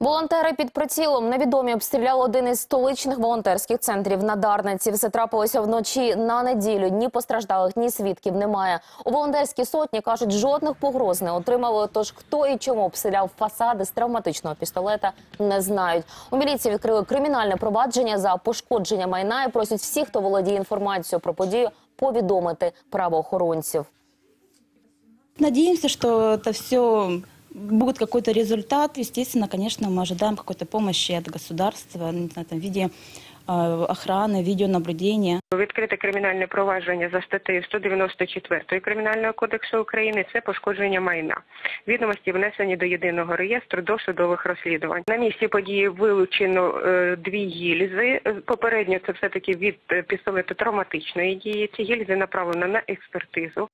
Волонтери під прицілом невідомі обстріляли один із столичних волонтерських центрів на Дарниці. Все трапилося вночі на неділю. Ні постраждалих, ні свідків немає. У волонтерській сотні кажуть, жодних погроз не отримали. Тож хто і чому обстріляв фасади з травматичного пістолета, не знають. У міліції відкрили кримінальне провадження за пошкодження майна і просять всіх, хто володіє інформацією про подію, повідомити правоохоронців. Надеемся, что это все будет какой-то результат. Естественно, конечно, мы ожидаем какой-то помощи от государства не знаю, там, в виде э, охраны, видеонаблюдения. Відкрите кримінальне провадження за статтею 194 Кримінального кодексу України це пошкодження майна. Відомості внесені до єдиного реєстру досудових розслідувань. На місці події вилучено е, дві гільзи. Е, Попередньо це все таки від е, пістолету травматичної дії. Ці гільзи направлено на експертизу.